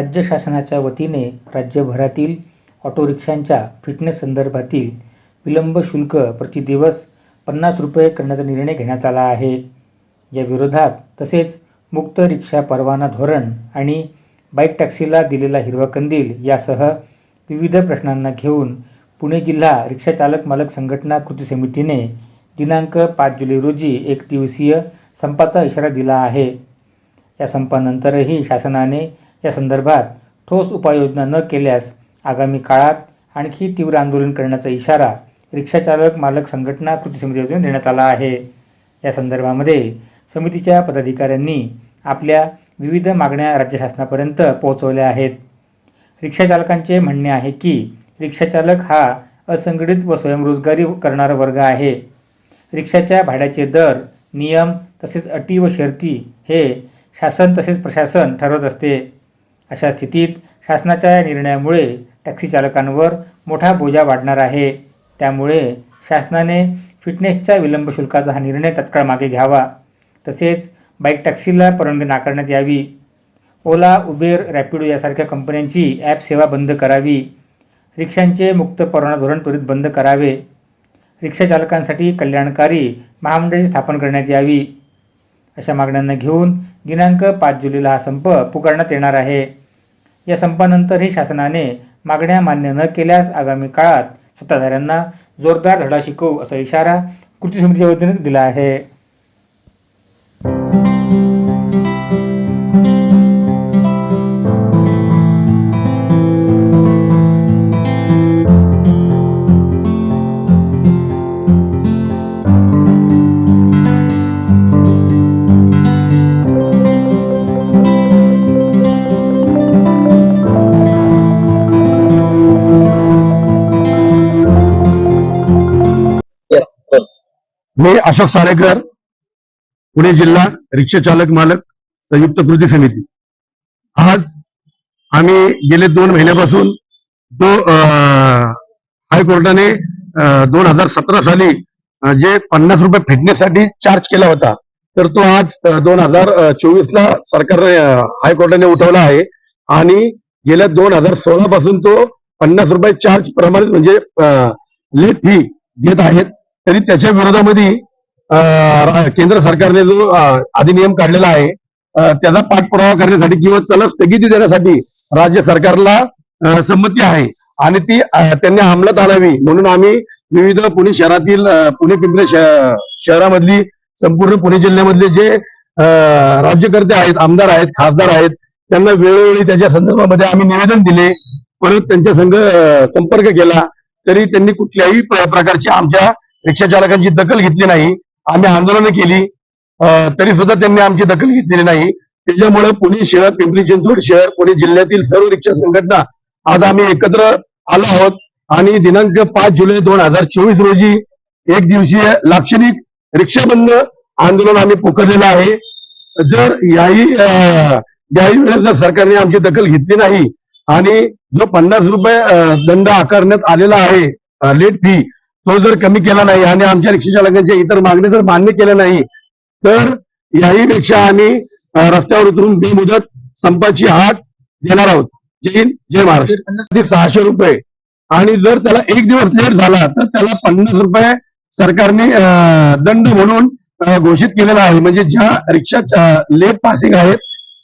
राज्य शासनाच्या वतीने राज्यभरातील ऑटो रिक्षांच्या फिटनेस संदर्भातील विलंब शुल्क प्रतिदिवस पन्नास रुपये करण्याचा निर्णय घेण्यात आला आहे. या विरोधात तसेच मुक्त रिक्षा परवाना धोरण आणि बाईक टॅक्सीला दिलेला हिरवा कंदील यासह विविध प्रश्नांना घेऊन पुणे जिल्हा रिक्षा चालक मालक संघटना कृती समितीने दिनांक पाच जुलै रोजी एक दिवसीय संपाचा इशारा दिला आहे. या संपानंतरही शासनाने या संदर्भात ठोस उपाययोजना न केल्यास आगामी काळात आणखी तीव्र आंदोलन करण्याचा इशारा रिक्षाचालक मालक संघटना कृती समितीतून देण्यात आला आहे. या संदर्भामध्ये समितीच्या पदाधिकाऱ्यांनी आपल्या विविध मागण्या राज्य शासनापर्यंत पोहोचवल्या आहेत. रिक्षाचालकांचे म्हणणे आहे की रिक्षाचालक हा असंघटित व स्वयंरोजगारी करणारा वर्ग आहे. रिक्षाच्या भाड्याचे दर नियम तसेच अटी व शर्ती हे शासन तसेच प्रशासन ठरवत असते. अशा स्थितीत शासनाच्या या निर्णयामुळे टॅक्सी चालकांवर मोठा बोजा वाढणार आहे. त्यामुळे शासनाने फिटनेसच्या विलंब शुल्काचा हा निर्णय तत्काळ मागे घ्यावा. तसेच बाईक टॅक्सीला परवानगी नाकारण्यात यावी. ओला उबेर रॅपिडो यासारख्या कंपन्यांची ॲप सेवा बंद करावी. रिक्षांचे मुक्त परवाना धोरण त्वरित बंद करावे. रिक्षा चालकांसाठी कल्याणकारी महामंडळाची स्थापन करण्यात यावी. अशा मागण्यांना घेऊन दिनांक पाच जुलैला हा संप पुकारण्यात येणार आहे. या संपानंतरही शासनाने मागण्या मान्य न केल्यास आगामी काळात सत्ताधाऱ्यांना जोरदार धडा शिकवू असा इशारा कृती समितीच्या वतीने दिला आहे. मी अशोक सारेकर पुणे जिल्हा रिक्षा चालक मालक संयुक्त कृती समिती. आज आम्ही गेले दोन महिन्यापासून तो हायकोर्टाने दोन हजार सतरा साली जे पन्नास रुपये फिटनेससाठी चार्ज केला होता तर तो आज दोन हजार चोवीस ला सरकारने हायकोर्टाने उठवला आहे. आणि गेल्या दोन हजार सोळा पासून तो पन्नास रुपये चार्ज प्रमाणित म्हणजे लेट फी घेत आहेत. तरी त्याच्या विरोधामध्ये केंद्र सरकारने जो अधिनियम काढलेला आहे त्याचा पाठपुरावा करण्यासाठी किंवा त्याला स्थगिती देण्यासाठी राज्य सरकारला संमती आहे. आणि ती त्यांनी अंमलात आणावी. म्हणून आम्ही विविध पुणे शहरातील पुणे पिंपरी शहरामधली संपूर्ण पुणे जिल्ह्यामधले जे राज्यकर्ते आहेत आमदार आहेत खासदार आहेत त्यांना वेळोवेळी त्याच्या संदर्भामध्ये आम्ही निवेदन दिले. परत त्यांच्या संघ संपर्क केला. तरी त्यांनी कुठल्याही प्रकारची आमच्या रिक्षा चालकांची दखल घेतली नाही. आम्ही आंदोलनं केली. तरी सुद्धा त्यांनी आमची दखल घेतलेली नाही. त्याच्यामुळे पुणे शहर पिंपरी चिंचवड शहर पुणे जिल्ह्यातील सर्व रिक्षा संघटना आज आम्ही एकत्र आलो आहोत. आणि दिनांक पाच जुलै दोन हजार चोवीस रोजी एक दिवसीय लाक्षणिक रिक्षा बंद आंदोलन आम्ही पुकारलेलं आहे. जर याही याही वेळेस जर सरकारने आमची दखल घेतली नाही आणि जो पन्नास रुपये दंड आकारण्यात आलेला आहे लेट फी तो जर कमी केला नाही आणि आमच्या रिक्षा चालकांच्या इतर मागण्या जर मान्य केल्या नाही तर याही पेक्षा आम्ही रस्त्यावर उतरून बेमुदत संपाची हाट देणार आहोत. जय हिंद जय महाराष्ट्र. सहाशे रुपये. आणि जर त्याला एक दिवस लेट झाला तर त्याला पन्नास रुपये सरकारने दंड म्हणून घोषित केलेला आहे. म्हणजे ज्या रिक्षा लेट पासिंग आहेत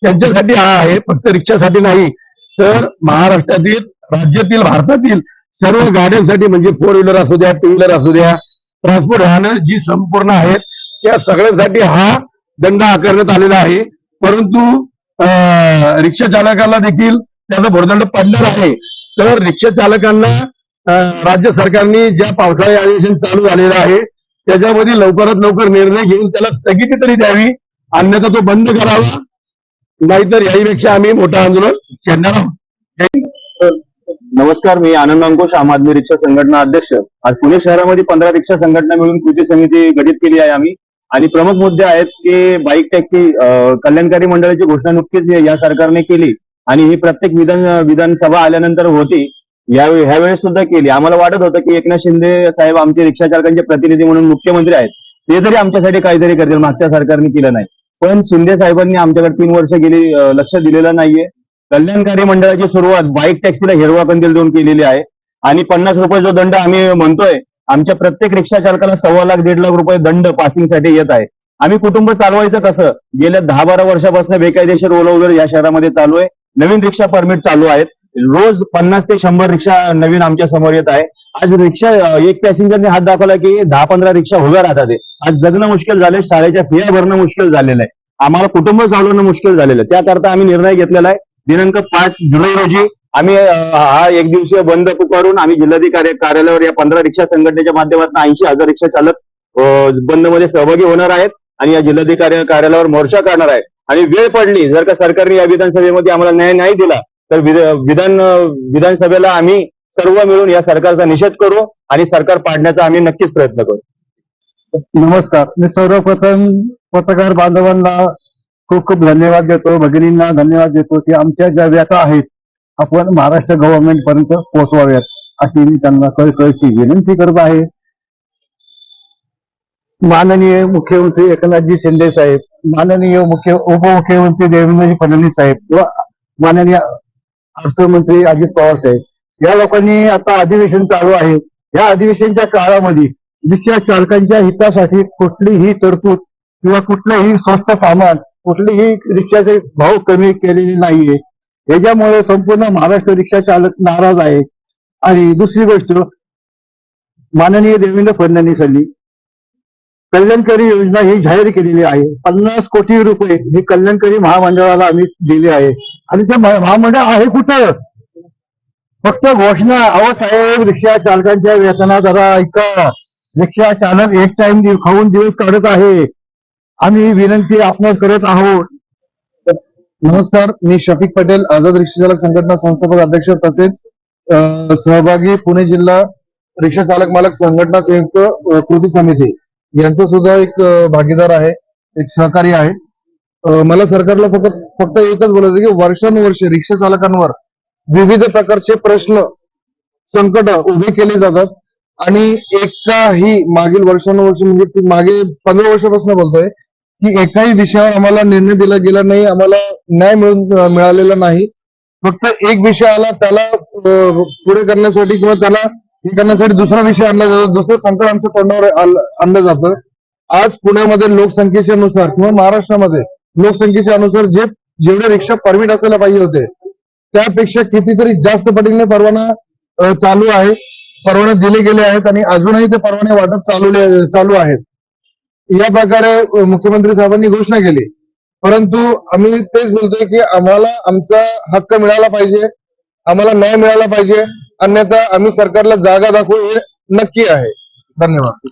त्यांच्यासाठी हा आहे. फक्त रिक्षासाठी नाही तर महाराष्ट्रातील राज्यातील भारतातील सर्व गाड्यांसाठी म्हणजे फोर व्हीलर असू द्या टू व्हीलर असू द्या ट्रान्सपोर्ट वाहनं जी संपूर्ण आहेत त्या सगळ्यांसाठी हा दंड आकारण्यात आलेला आहे. परंतु रिक्षा चालकाला देखील त्याचा भरदंड पडणार आहे. तर रिक्षा चालकांना राज्य सरकारने ज्या पावसाळी अधिवेशन चालू झालेलं आहे त्याच्यामध्ये लवकरात लवकर निर्णय घेऊन त्याला स्थगिती तरी द्यावी. अन्यथा तो बंद करावा. नाहीतर याहीपेक्षा आम्ही मोठं आंदोलन छेडणार आहोत. नमस्कार मी आनंद अंकुश आम आदमी रिक्षा संघटना अध्यक्ष. आज पुणे शहरामध्ये पंधरा रिक्षा संघटना मिळून कृती समिती गठीत केली आहे आम्ही. आणि प्रमुख मुद्दे आहेत की बाईक टॅक्सी कल्याणकारी मंडळाची घोषणा नुकतीच या सरकारने केली आणि ही प्रत्येक विधान विधानसभा आल्यानंतर होती. या ह्यावेळेस सुद्धा केली. आम्हाला वाटत होतं की एकनाथ शिंदे साहेब आमचे रिक्षा चालकांचे प्रतिनिधी म्हणून मुख्यमंत्री आहेत. ते जरी आमच्यासाठी काहीतरी करतील. मागच्या सरकारने केलं नाही. पण शिंदे साहेबांनी आमच्याकडे तीन वर्ष गेली लक्ष दिलेलं नाहीये. कल्याणकारी मंडळाची सुरुवात बाईक टॅक्सीला हिरवा कंदील देऊन केलेली आहे. आणि पन्नास रुपये जो दंड आम्ही म्हणतोय आमच्या प्रत्येक रिक्षा चालकाला सव्वा लाख दीड लाख रुपये दंड पासिंगसाठी येत आहे. आम्ही कुटुंब चालवायचं कसं? गेल्या दहा बारा वर्षापासून बेकायदेशीर ओला उबर या शहरामध्ये चालू आहे. नवीन रिक्षा परमिट चालू आहेत. रोज पन्नास ते शंभर रिक्षा नवीन आमच्यासमोर येत आहे. आज रिक्षा एक पॅसेंजरने हात दाखवला की दहा पंधरा रिक्षा उभ्या राहतात. आज जगणं मुश्किल झालंय शाळेच्या फिया भरणं मुश्किल झालेलं आहे. आम्हाला कुटुंब चालवणं मुश्किल झालेलं आहे. त्याकरता आम्ही निर्णय घेतलेला आहे. दिनांक पाच जुलै रोजी आम्ही हा एक दिवसीय बंद पुकारून आम्ही जिल्हाधिकारी कार्यालयावर या पंधरा रिक्षा संघटनेच्या माध्यमातून ऐंशी हजार रिक्षा चालक बंदमध्ये सहभागी होणार आहेत आणि या जिल्हाधिकारी कार्यालयावर मोर्चा करणार आहेत. आणि वेळ पडली जर का सरकारने या विधानसभेमध्ये आम्हाला न्याय नाही दिला तर विधान विधानसभेला आम्ही सर्व मिळून या सरकारचा निषेध करू आणि सरकार पाडण्याचा आम्ही नक्कीच प्रयत्न करू. नमस्कार. मी सर्वप्रथम पत्रकार बांधवांना खूप खूप धन्यवाद देतो. भगिनींना धन्यवाद देतो की आमच्या ज्या व्यथा आहेत आपण महाराष्ट्र गव्हर्नमेंट पर्यंत पोहोचवाव्यात अशी मी त्यांना कळकळची विनंती करत आहे. माननीय मुख्यमंत्री एकनाथजी शिंदे साहेब माननीय मुख्य उपमुख्यमंत्री देवेंद्रजी फडणवीस साहेब किंवा माननीय अर्थमंत्री अजित पवार साहेब या लोकांनी आता अधिवेशन चालू आहे. या अधिवेशनच्या काळामध्ये रिक्षा चालकांच्या हितासाठी कुठलीही तरतूद किंवा कुठलंही स्वस्त सामान कुठलीही रिक्षाचे भाव कमी केलेले नाहीये. याच्यामुळे संपूर्ण महाराष्ट्र रिक्षा चालक नाराज आहे. आणि दुसरी गोष्ट माननीय देवेंद्र फडणवीसांनी कल्याणकारी योजना ही जाहीर केलेली आहे. पन्नास कोटी रुपये हे कल्याणकारी महामंडळाला आम्ही दिले आहे. आणि ते महामंडळ आहे कुठं? फक्त घोषणा अहो साहेब रिक्षा चालकांच्या वेतनात जरा ऐका रिक्षा चालक एक टाइम खाऊन दिवस काढत आहे. आम्ही विनंती आपणास करत आहोत. नमस्कार मी शफिक पटेल आझाद रिक्षा चालक संघटना संस्थापक अध्यक्ष तसेच सहभागी पुणे जिल्हा रिक्षा चालक मालक संघटना संयुक्त कृती समिती. यांचा सुद्धा एक भागीदार आहे एक सहकारी आहे. मला सरकारला फक्त फक्त एकच बोलायचं की वर्षानुवर्ष रिक्षा चालकांवर विविध प्रकारचे प्रश्न संकट उभे केले जातात आणि एकाही मागील वर्षानुवर्ष म्हणजे मागे पंधरा वर्षापासून बोलतोय की एकाही विषयावर आम्हाला निर्णय दिला गेला नाही आम्हाला न्याय मिळून मिळालेला नाही. फक्त एक विषय आला त्याला पुढे करण्यासाठी किंवा त्याला हे करण्यासाठी दुसरा विषय आणला जातो दुसरं संकट आमच्या तोंडावर आणलं जातं. आज पुण्यामध्ये लोकसंख्येच्या नुसार किंवा महाराष्ट्रामध्ये लोकसंख्येच्या अनुसार जे जेवढे रिक्षा परमिट असायला पाहिजे होते त्यापेक्षा कितीतरी जास्त पटीने परवाना चालू आहे. परवाने दिले गेले आहेत आणि अजूनही ते परवाने वाटप चालू चालू आहेत. या प्रकारे मुख्यमंत्री साहेबांनी घोषणा केली. परंतु आम्ही तेच बोलतोय की आम्हाला आमचा हक्क मिळाला पाहिजे आम्हाला न्याय मिळाला पाहिजे अन्यथा आम्ही सरकारला जागा दाखवू हे नक्की आहे. धन्यवाद.